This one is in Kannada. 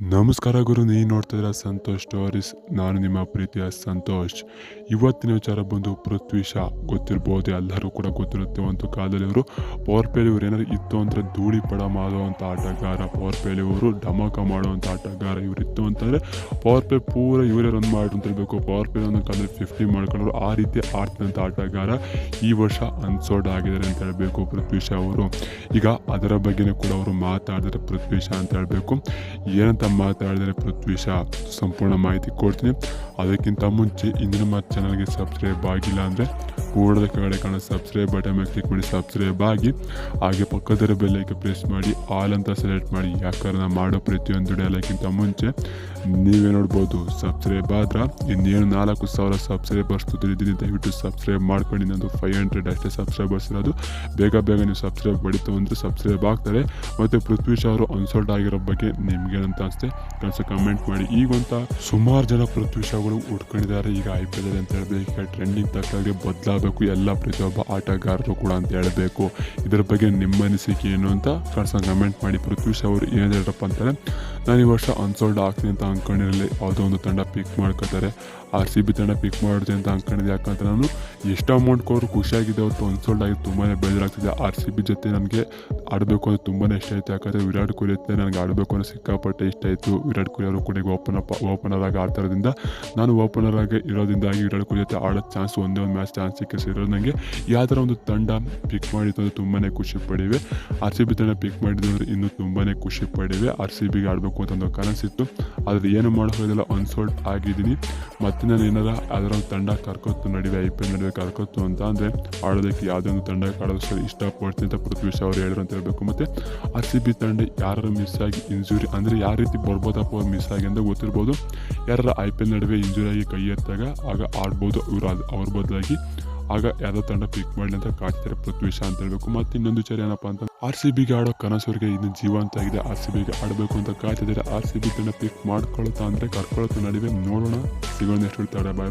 ನಮಸ್ಕಾರ ಗುರು ನೀ ನೋಡ್ತಿದ್ರ ಸಂತೋಷ್ ಸ್ಟೋರೀಸ್ ನಾನು ನಿಮ್ಮ ಪ್ರೀತಿಯ ಸಂತೋಷ್. ಇವತ್ತಿನ ವಿಚಾರ ಬಂದು ಪೃಥ್ವಿ ಶಾ. ಗೊತ್ತಿರ್ಬೋದು ಎಲ್ಲರೂ ಕೂಡ ಗೊತ್ತಿರುತ್ತೆ. ಒಂದು ಕಾಲದಲ್ಲಿ ಇವರು ಪವರ್ ಪ್ಲೇಲಿ ಇವ್ರು ಏನಾದ್ರು ಇತ್ತು ಅಂದರೆ ಧೂಳಿ ಪಡ ಮಾಡುವಂಥ ಆಟಗಾರ. ಪವರ್ ಪ್ಲೇಲಿ ಇವರು ಢಮಕ ಮಾಡುವಂಥ ಆಟಗಾರ ಇವರು ಇತ್ತು ಅಂತಂದರೆ ಪವರ್ ಪ್ಲೇ ಪೂರ ಇವರೇ ರನ್ ಮಾಡಿ ಅಂತ ಹೇಳ್ಬೇಕು. ಪವರ್ ಪ್ಲೇ ಒಂದು ಕಾಲದಲ್ಲಿ ಫಿಫ್ಟಿ ಮಾಡ್ಕೊಂಡ್ರು. ಆ ರೀತಿ ಆಡ್ತಿದ್ದಂಥ ಆಟಗಾರ ಈ ವರ್ಷ ಅನ್ಸೋಲ್ಡ್ ಆಗಿದ್ದಾರೆ ಅಂತ ಹೇಳಬೇಕು ಪೃಥ್ವಿ ಶಾ ಅವರು. ಈಗ ಅದರ ಬಗ್ಗೆನೇ ಕೂಡ ಅವರು ಮಾತಾಡಿದ್ರೆ ಪೃಥ್ವಿ ಶಾ ಅಂತ ಹೇಳಬೇಕು. ಏನಂತ ಮಾತಾಡಿದರೆ ಪೃಥ್ವಿ ಶಾ ಸಂಪೂರ್ಣ ಮಾಹಿತಿ ಕೊಡ್ತೀನಿ. ಅದಕ್ಕಿಂತ ಮುಂಚೆ ಇಂದಿನ ಮಾತು ಚಾನಲ್ಗೆ ಸಬ್ಸ್ಕ್ರೈಬ್ ಆಗಿಲ್ಲ ಅಂದರೆ ಕೂಡದ ಕೆಳಗಡೆ ಕಾಣೋ ಸಬ್ಸ್ಕ್ರೈಬ್ ಬಟನ್ ಮೇಲೆ ಕ್ಲಿಕ್ ಮಾಡಿ ಸಬ್ಸ್ಕ್ರೈಬ್ ಆಗಿ, ಹಾಗೆ ಪಕ್ಕದರ ಬೆಲ್ಲೈಕೆ ಪ್ರೆಸ್ ಮಾಡಿ ಆಲ್ ಅಂತ ಸೆಲೆಕ್ಟ್ ಮಾಡಿ ಯಾಕಂದ್ರೆ ನಾನು ಮಾಡೋ ಪ್ರತಿಯೊಂದು ಡೈಲಾಗಿಂತ ಮುಂಚೆ ನೀವೇ ನೋಡ್ಬೋದು. ಸಬ್ಸ್ಕ್ರೈಬ್ ಆದ್ರೆ ಇನ್ನೇನು ನಾಲ್ಕು ಸಾವಿರ ಸಬ್ಸ್ಕ್ರೈಬರ್ಸ್ ತಿಳಿದಿನಿ ದಯವಿಟ್ಟು ಸಬ್ಸ್ಕ್ರೈಬ್ ಮಾಡ್ಕೊಂಡು ನಂದು ಫೈವ್ ಹಂಡ್ರೆಡ್ ಅಷ್ಟೇ ಸಬ್ಸ್ಕ್ರೈಬರ್ಸ್ ಇರೋದು. ಬೇಗ ಬೇಗ ನೀವು ಸಬ್ಸ್ಕ್ರೈಬ್ ಬಡಿತು ಅಂದರೆ ಸಬ್ಸ್ಕ್ರೈಬ್ ಆಗ್ತಾರೆ. ಮತ್ತು ಪೃಥ್ವಿ ಶಾ ಅವರು ಅನ್ಸಲ್ಟ್ ಆಗಿರೋ ಬಗ್ಗೆ ನಿಮ್ಗೆ ಏನಂತ ಅನಿಸುತ್ತೆ? ಕಳಿಸ ಕಮೆಂಟ್ ಮಾಡಿ. ಈಗಂತ ಸುಮಾರು ಜನ ಪೃಥ್ವಿ ಶಾಗಳು ಉಟ್ಕೊಂಡಿದ್ದಾರೆ ಈಗ ಐ ಪಿ ಎಲ್ ಅಂತ ಹೇಳಿದ್ರೆ ಈಗ ಟ್ರೆಂಡಿಂಗ್ ತಕ್ಕಾಗೆ ಬದಲಾಗಬೇಕು ಎಲ್ಲ ಪ್ರತಿಯೊಬ್ಬ ಆಟಗಾರರು ಕೂಡ ಅಂತ ಹೇಳಬೇಕು. ಇದರ ಬಗ್ಗೆ ನಿಮ್ಮ ಅನಿಸಿಕೆ ಏನು ಅಂತ ಫ್ರೆಂಡ್ಸ್ ಕಮೆಂಟ್ ಮಾಡಿ. ಪೃಥ್ವಿ ಶಾ ಅವರು ಏನು ಹೇಳ್ರಪ್ಪ ಅಂತಾರೆ ನಾನು ಈ ವರ್ಷ ಅನ್ಸೋಲ್ಡ್ ಆಗ್ತೀನಿ ಅಂತ ಅಂದ್ಕೊಂಡಿರಲಿ ಯಾವುದೋ ಒಂದು ತಂಡ ಪಿಕ್ ಮಾಡ್ಕೊತಾರೆ. ಆರ್ ಸಿ ಬಿ ತಂಡ ಪಿಕ್ ಮಾಡಿದೆ ಅಂತ ಅಂದ್ಕೊಂಡಿದ್ದೆ ಯಾಕಂದ್ರೆ ನಾನು ಎಷ್ಟು ಅಮೌಂಟ್ ಕೊಟ್ಟರು ಖುಷಿಯಾಗಿದೆ. ಅವತ್ತು ಅನ್ಸೋಲ್ಡ್ ಆಗಿ ತುಂಬಾ ಬೇಜಾರಾಗ್ತಿದೆ. ಆರ್ ಸಿ ಬಿ ಜೊತೆ ನನಗೆ ಆಡಬೇಕು ಅಂದರೆ ತುಂಬಾ ಇಷ್ಟ ಆಯಿತು. ಯಾಕಂದರೆ ವಿರಾಟ್ ಕೊಹ್ಲಿ ಅಂತ ನನಗೆ ಆಡಬೇಕು ಅನ್ನೋ ಸಿಕ್ಕಾಪಟ್ಟೆ ಇಷ್ಟ ಆಯಿತು. ವಿರಾಟ್ ಕೊಹ್ಲಿ ಅವರು ಕೂಡ ಈಗ ಓಪನ್ ಅಪ್ ಓಪನರ್ ಆಗಿ ಆಡ್ತಾ ನಾನು ಓಪನರ್ ಆಗಿ ಇರೋದ್ರಿಂದಾಗಿ ವಿರಾಟ್ ಕೊಹ್ಲಿ ಜೊತೆ ಆಡೋ ಚಾನ್ಸ್ ಒಂದೇ ಒಂದು ಮ್ಯಾಚ್ ಚಾನ್ಸ್ ಸಿಕ್ಕಿ ನನಗೆ ನನಗೆ ಥರ ಒಂದು ತಂಡ ಪಿಕ್ ಮಾಡಿತ್ತು ಅಂದರೆ ತುಂಬಾ ಖುಷಿ ಪಡಿವೆ. ಆರ್ ಸಿ ಬಿ ತಂಡ ಪಿಕ್ ಮಾಡಿದ್ರೆ ಇನ್ನೂ ತುಂಬಾ ಖುಷಿ ಪಡಿವೆ. ಆರ್ ಸಿ ಬಿಗೆ ಆಡಬೇಕು ಅಂತ ಒಂದು ಕನಸಿತ್ತು ಆದರೆ ಏನು ಮಾಡೋದಿಲ್ಲ ಅನ್ಸೋಲ್ಡ್ ಆಗಿದ್ದೀನಿ. ಮತ್ತೆ ನಾನು ಏನಾರ ಅದರ ಒಂದು ತಂಡ ಕರ್ಕೊತ್ತು ನಡುವೆ ಐ ಪಿ ಎಲ್ ನಡುವೆ ಕರ್ಕೊತ್ತು ಅಂತ ಅಂದರೆ ಆಡೋದಕ್ಕೆ ಯಾವುದೇ ಒಂದು ತಂಡ ಆಡೋದು ಇಷ್ಟಪಡ್ತೀನಿ ಅಂತ ಪೃಥ್ವಿ ಶಾ ಅವ್ರು ಹೇಳಿದ್ರು ಅಂತ ಹೇಳ್ಬೇಕು ಮತ್ತು ಆರ್ ಸಿ ಬಿ ತಂಡ ಯಾರು ಮಿಸ್ ಆಗಿ ಇಂಜುರಿ ಅಂದರೆ ಯಾವ ರೀತಿ ಬರ್ಬೋದಪ್ಪ ಮಿಸ್ ಆಗಿ ಅಂತ ಗೊತ್ತಿರ್ಬೋದು. ಯಾರು ಐ ಪಿ ಎಲ್ ನಡುವೆ ಇಂಜುರಿ ಆಗಿ ಕೈ ಎತ್ತಾಗ ಆಗ ಆಡ್ಬೋದು ಇವರು ಅದು ಅವ್ರ ಬದಲಾಗಿ. ಆಗ ಯಾವುದೋ ತಂಡ ಪಿಕ್ ಮಾಡಲಿ ಅಂತ ಕಾಡ್ತಾರೆ ಪೃಥ್ವಿ ಶಾ ಅಂತ ಹೇಳಬೇಕು. ಮತ್ತು ಇನ್ನೊಂದು ವಿಚಾರ ಏನಪ್ಪ ಅಂತ ಆರ್ ಸಿ ಬಿಗೆ ಆಡೋ ಕನಸವರಿಗೆ ಇನ್ನು ಜೀವಂತ ಆಗಿದೆ. ಆರ್ ಸಿ ಬಿಗೆ ಆಡಬೇಕು ಅಂತ ಕಾಯ್ತಿದ್ದಾರೆ. ಆರ್ ಸಿ ಬಿ ತಂಡ ಪಿಕ್ ಮಾಡ್ಕೊಳ್ತಾ ಅಂದರೆ ಕರ್ಕೊಳ್ತಾ ನಡುವೆ ನೋಡೋಣ. ಸಿಗೋಣ ಎಷ್ಟು ಬಾಯ್ ಬಾಯ್